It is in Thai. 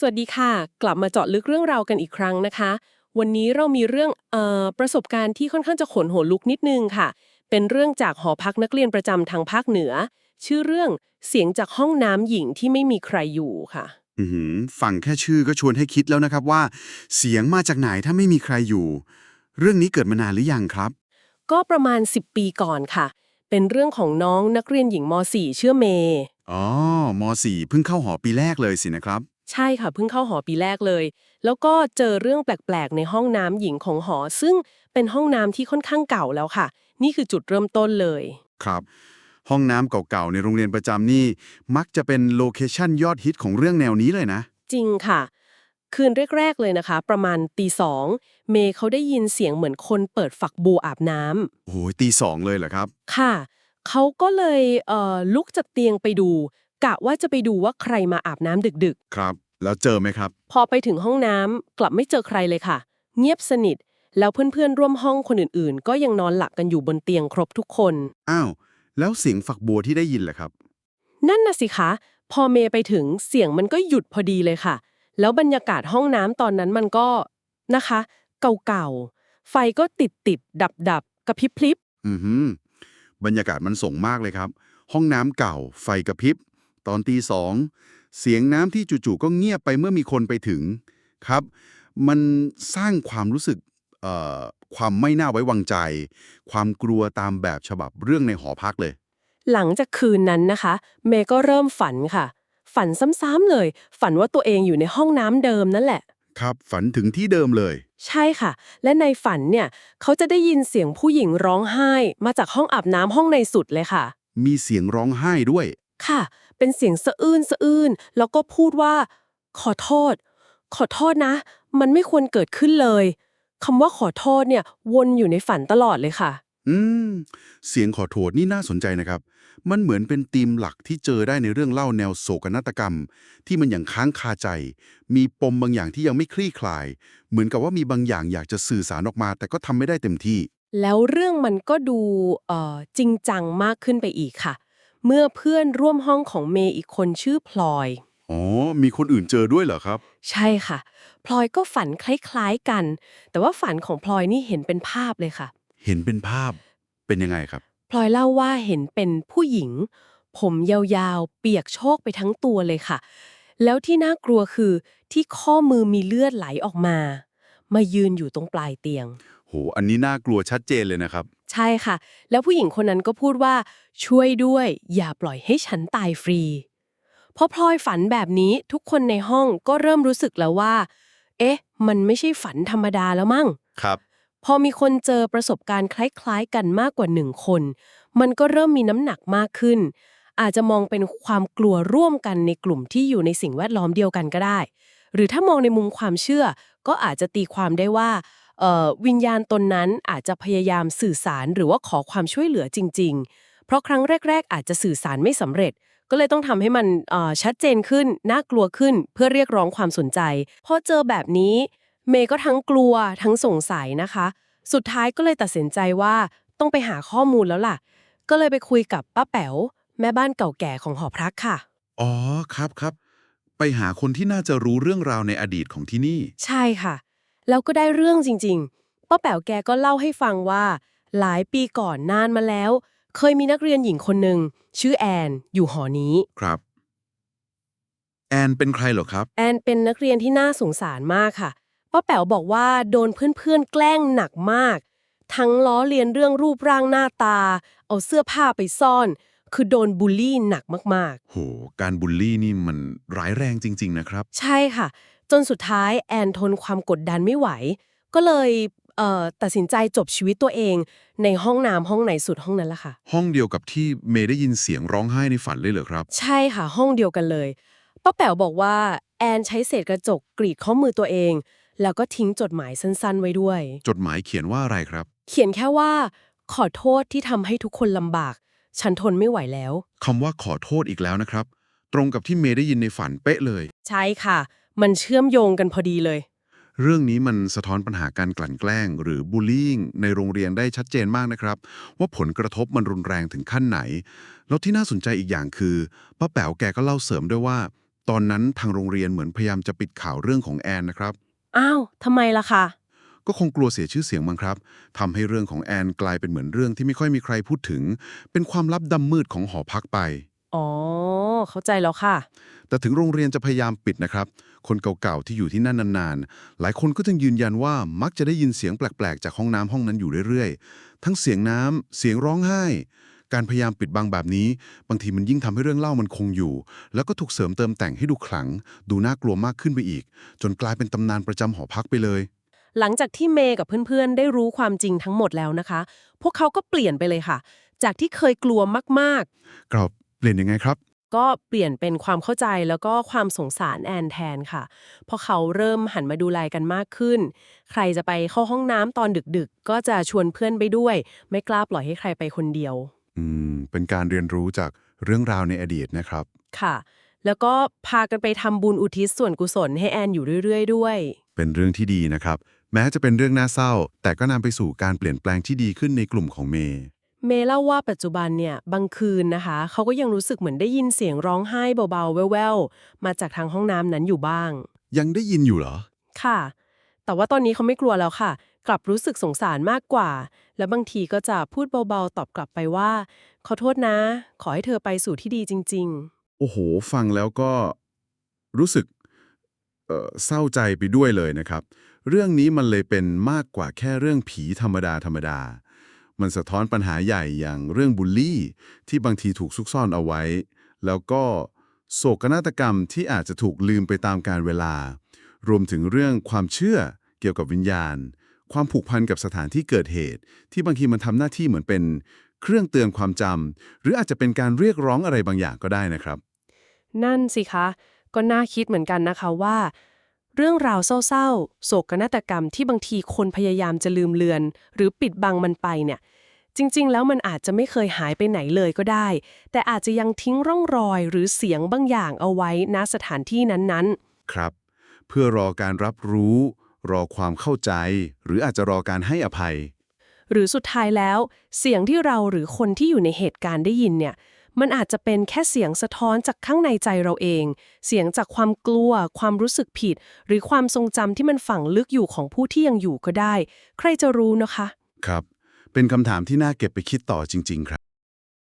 สวัสดีค่ะ กลับมาเจาะลึกเรื่องราวกันอีกครั้งนะคะ วันนี้เรามีเรื่องเอ่อประสบการณ์ที่ค่อนข้างจะขนหัวลุกนิดนึงค่ะ เป็นเรื่องจากหอพักนักเรียนประจำทางภาคเหนือ ชื่อเรื่องเสียงจากห้องน้ำหญิงที่ไม่มีใครอยู่ค่ะ อือหือฟังแค่ชื่อก็ชวนให้คิดแล้วนะครับว่า เสียงมาจากไหนถ้าไม่มีใครอยู่ เรื่องนี้เกิดมานานหรือยังครับ ก็ประมาณ 10 ปีก่อนค่ะ เป็นเรื่องของน้องนักเรียนหญิงม .4 ชื่อเมย์ อ๋อม .4 เพิ่งเข้าหอปีแรกเลยสินะครับ ใช่ค่ะเพิ่งเข้าหอปีแรกเลย แล้วก็เจอเรื่องแปลกๆ ในห้องน้ำหญิงของหอ ซึ่งเป็นห้องน้ำที่ค่อนข้างเก่าแล้วค่ะ นี่คือจุดเริ่มต้นเลย ครับ ห้องน้ำเก่าๆ ในโรงเรียนประจำนี่ มักจะเป็นโลเคชั่นยอดฮิตของเรื่องแนวนี้เลยนะ จริงค่ะ คืนแรก ๆ เลยนะคะ ประมาณตีสองเมย์เขาได้ยินเสียงเหมือนคนเปิดฝักบัวอาบน้ำโอ้โหตีสองเลยเหรอครับ ค่ะ เขาก็เลยเอ่อลุกจากเตียงไปดู กะว่าจะไปดูว่าใครมาอาบน้ำดึกครับ แล้วเจอไหมครับ ๆ พอไปถึงห้องน้ำกลับไม่เจอใครเลยค่ะ เงียบสนิท แล้วเพื่อนๆร่วมห้องคนอื่นๆ ก็ยังนอนหลับกันอยู่บนเตียงครบทุกคน อ้าว แล้วเสียงฝักบัวที่ได้ยินล่ะครับ นั่นน่ะสิคะ พอเมย์ไปถึงเสียงมันก็หยุดพอดีเลยค่ะ แล้วบรรยากาศห้องน้ำตอนนั้นมันก็นะคะ เก่าๆ ไฟก็ติดติดดับดับๆกระพริบพลิบอือหือบรรยากาศมันส่งมากเลยครับ ห้องน้ำเก่า ไฟกระพริบ ตอนตีสอง เสียงน้ำที่จู่ๆก็เงียบไปเมื่อมีคนไปถึงครับ มันสร้างความรู้สึกเอ่อความไม่น่าไว้วางใจ ความกลัวตามแบบฉบับเรื่องในหอพักเลย หลังจากคืนนั้นนะคะ เมย์ก็เริ่มฝันค่ะ ฝันซ้ำๆเลย ฝันว่าตัวเองอยู่ในห้องน้ำเดิมนั่นแหละ ครับ ฝันถึงที่เดิมเลย ใช่ค่ะ และในฝันเนี่ย เขาจะได้ยินเสียงผู้หญิงร้องไห้ มาจากห้องอาบน้ำห้องในสุดเลยค่ะ มีเสียงร้องไห้ด้วย ค่ะ เป็นเสียงสะอื้นสะอื้นแล้วก็พูดว่า ขอโทษ ขอโทษนะ มันไม่ควรเกิดขึ้นเลยคำว่าขอโทษเนี่ย วนอยู่ในฝันตลอดเลยค่ะ อืม เสียงขอโทษนี่น่าสนใจนะครับ มันเหมือนเป็นธีมหลักที่เจอได้ในเรื่องเล่าแนวโศกนาฏกรรม ที่มันอย่างค้างคาใจ มีปมบางอย่างที่ยังไม่คลี่คลาย เหมือนกับว่ามีบางอย่างอยากจะสื่อสารออกมา แต่ก็ทำไม่ได้เต็มที่ แล้วเรื่องมันก็ดูเอ่อจริงจังมากขึ้นไปอีกค่ะ เมื่อเพื่อนร่วมห้องของเมย์อีกคนชื่อพลอย อ๋อ มีคนอื่นเจอด้วยเหรอครับ ใช่ค่ะ พลอยก็ฝันคล้ายๆกัน แต่ว่าฝันของพลอยนี่เห็นเป็นภาพเลยค่ะ เห็นเป็นภาพเป็นยังไงครับ พลอยเล่าว่าเห็นเป็นผู้หญิง ผมยาวๆ เปียกโชกไปทั้งตัวเลยค่ะ แล้วที่น่ากลัวคือที่ข้อมือมีเลือดไหลออกมา มายืนอยู่ตรงปลายเตียง โห อันนี้น่ากลัวชัดเจนเลยนะครับ ใช่ค่ะ แล้วผู้หญิงคนนั้นก็พูดว่าช่วยด้วย อย่าปล่อยให้ฉันตายฟรี พอพลอยฝันแบบนี้ทุกคนในห้องก็เริ่มรู้สึกแล้วว่า เอ๊ะ มันไม่ใช่ฝันธรรมดาแล้วมั้งครับ พอมีคนเจอประสบการณ์คล้ายๆ กันมากกว่าหนึ่งคน มันก็เริ่มมีน้ำหนักมากขึ้น อาจจะมองเป็นความกลัวร่วมกันในกลุ่มที่อยู่ในสิ่งแวดล้อมเดียวกันก็ได้ หรือถ้ามองในมุมความเชื่อ ก็อาจจะตีความได้ว่าเอ่อ วิญญาณตนนั้นอาจจะพยายามสื่อสารหรือว่าขอความช่วยเหลือจริง ๆ เพราะครั้งแรก ๆ อาจจะสื่อสารไม่สำเร็จ ก็เลยต้องทำให้มันเอ่อชัดเจนขึ้น น่ากลัวขึ้นเพื่อเรียกร้องความสนใจพอเจอแบบนี้ เมย์ก็ทั้งกลัวทั้งสงสัยนะคะ สุดท้ายก็เลยตัดสินใจว่าต้องไปหาข้อมูลแล้วล่ะ ก็เลยไปคุยกับป้าแป๋วแม่บ้านเก่าแก่ของหอพักค่ะ อ๋อครับครับ ไปหาคนที่น่าจะรู้เรื่องราวในอดีตของที่นี่ ใช่ค่ะ แล้วก็ได้เรื่องจริงๆ ป้าแป๋วแกก็เล่าให้ฟังว่า หลายปีก่อนนานมาแล้ว เคยมีนักเรียนหญิงคนหนึ่งชื่อแอน อยู่หอนี้ ครับ แอนเป็นใครเหรอครับ แอนเป็นนักเรียนที่น่าสงสารมากค่ะ ป้าแป๋วบอกว่าโดนเพื่อนๆ แกล้งหนักมาก ทั้งล้อเลียนเรื่องรูปร่างหน้าตา เอาเสื้อผ้าไปซ่อน คือโดนบูลลี่หนักมากโห การบูลลี่นี่มันร้ายแรงจริง ๆ นะครับ ๆ ใช่ค่ะ จนสุดท้ายแอนทนความกดดันไม่ไหว ก็เลยเอ่อตัดสินใจจบชีวิตตัวเอง ในห้องน้ำห้องไหนสุดห้องนั้นละค่ะ ห้องเดียวกับที่เมย์ได้ยินเสียงร้องไห้ในฝันเลยเหรอครับ ใช่ค่ะห้องเดียวกันเลยป้าแป๋วบอกว่าแอนใช้เศษกระจกกรีดข้อมือตัวเอง แล้วก็ทิ้งจดหมายสั้นๆ ไว้ด้วย จดหมายเขียนว่าอะไรครับ เขียนแค่ว่า ขอโทษที่ทำให้ทุกคนลำบาก ฉันทนไม่ไหวแล้ว คำว่าขอโทษอีกแล้วนะครับ ตรงกับที่เมย์ได้ยินในฝันเป๊ะเลย ใช่ค่ะ มันเชื่อมโยงกันพอดีเลย เรื่องนี้มันสะท้อนปัญหาการกลั่นแกล้ง หรือบูลลี่ในโรงเรียนได้ชัดเจนมากนะครับ ว่าผลกระทบมันรุนแรงถึงขั้นไหน แล้วที่น่าสนใจอีกอย่างคือป้าแป๋วแกก็เล่าเสริมด้วยว่า ตอนนั้นทางโรงเรียนเหมือนพยายามจะปิดข่าวเรื่องของแอนนะครับ อ้าวทำไมล่ะคะ ก็คงกลัวเสียชื่อเสียงมั้งครับทำให้เรื่องของแอนกลายเป็นเหมือนเรื่องที่ไม่ค่อยมีใครพูดถึง เป็นความลับดำมืดของหอพักไป อ๋อ เข้าใจแล้วค่ะ แต่ถึงโรงเรียนจะพยายามปิดนะครับ คนเก่าๆที่อยู่ที่นั่นนานๆ หลายคนก็ยังยืนยันว่ามักจะได้ยินเสียงแปลกๆ จากห้องน้ำห้องนั้นอยู่เรื่อยๆ ทั้งเสียงน้ำเสียงร้องไห้ การพยายามปิดบังแบบนี้ บางทีมันยิ่งทำให้เรื่องเล่ามันคงอยู่ แล้วก็ถูกเสริมเติมแต่งให้ดูขลัง ดูน่ากลัวมากขึ้นไปอีก จนกลายเป็นตำนานประจำหอพักไปเลยหลังจากที่เมย์กับเพื่อนๆ ได้รู้ความจริงทั้งหมดแล้วนะคะ พวกเขาก็เปลี่ยนไปเลยค่ะ จากที่เคยกลัวมากกรอบเปลี่ยนยังไงครับๆ ก็เปลี่ยนเป็นความเข้าใจแล้วก็ความสงสารแอนแทนค่ะ เพราะเขาเริ่มหันมาดูแลกันมากขึ้น ใครจะไปเข้าห้องน้ำตอนดึกๆ ก็จะชวนเพื่อนไปด้วย ไม่กล้าปล่อยให้ใครไปคนเดียว อืม เป็นการเรียนรู้จากเรื่องราวในอดีตนะครับ ค่ะ แล้วก็พากันไปทำบุญอุทิศส่วนกุศลให้แอนอยู่เรื่อยๆ ด้วย เป็นเรื่องที่ดีนะครับ แม้จะเป็นเรื่องน่าเศร้า แต่ก็นำไปสู่การเปลี่ยนแปลงที่ดีขึ้นในกลุ่มของเมย์ เมย์เล่าว่าปัจจุบันเนี่ยบางคืนนะคะ เขาก็ยังรู้สึกเหมือนได้ยินเสียงร้องไห้เบาๆ แว่วๆ มาจากทางห้องน้ำนั้นอยู่บ้าง ยังได้ยินอยู่เหรอ ค่ะ แต่ว่าตอนนี้เขาไม่กลัวแล้วค่ะ กลับรู้สึกสงสารมากกว่า และบางทีก็จะพูดเบาๆ ตอบกลับไปว่า ขอโทษนะ ขอให้เธอไปสู่ที่ดีจริง โอ้โห ฟังแล้วก็รู้สึกเอ่อเศร้าใจไปด้วยเลยนะครับ เรื่องนี้มันเลยเป็นมากกว่าแค่เรื่องผีธรรมดาธรรมดา มันสะท้อนปัญหาใหญ่อย่างเรื่องบูลลี่ ที่บางทีถูกซุกซ่อนเอาไว้ แล้วก็โศกนาฏกรรมที่อาจจะถูกลืมไปตามกาลเวลา รวมถึงเรื่องความเชื่อเกี่ยวกับวิญญาณ ความผูกพันกับสถานที่เกิดเหตุ ที่บางทีมันทำหน้าที่เหมือนเป็นเครื่องเตือนความจำหรืออาจจะเป็นการเรียกร้องอะไรบางอย่างก็ได้นะครับ นั่นสิคะ ก็น่าคิดเหมือนกันนะคะว่า เรื่องราวเศร้าๆ โศกนาฏกรรมที่บางทีคนพยายามจะลืมเลือน หรือปิดบังมันไปเนี่ย จริงๆ แล้วมันอาจจะไม่เคยหายไปไหนเลยก็ได้ แต่อาจจะยังทิ้งร่องรอยหรือเสียงบางอย่างเอาไว้ณสถานที่นั้นๆ ครับ เพื่อรอการรับรู้ รอความเข้าใจ หรืออาจจะรอการให้อภัย หรือสุดท้ายแล้ว เสียงที่เราหรือคนที่อยู่ในเหตุการณ์ได้ยินเนี่ย มันอาจจะเป็นแค่เสียงสะท้อนจากข้างในใจเราเอง เสียงจากความกลัว ความรู้สึกผิด หรือความทรงจำที่มันฝังลึกอยู่ของผู้ที่ยังอยู่ก็ได้ ใครจะรู้นะคะ ครับ เป็นคำถามที่น่าเก็บไปคิดต่อจริง ๆ ครับ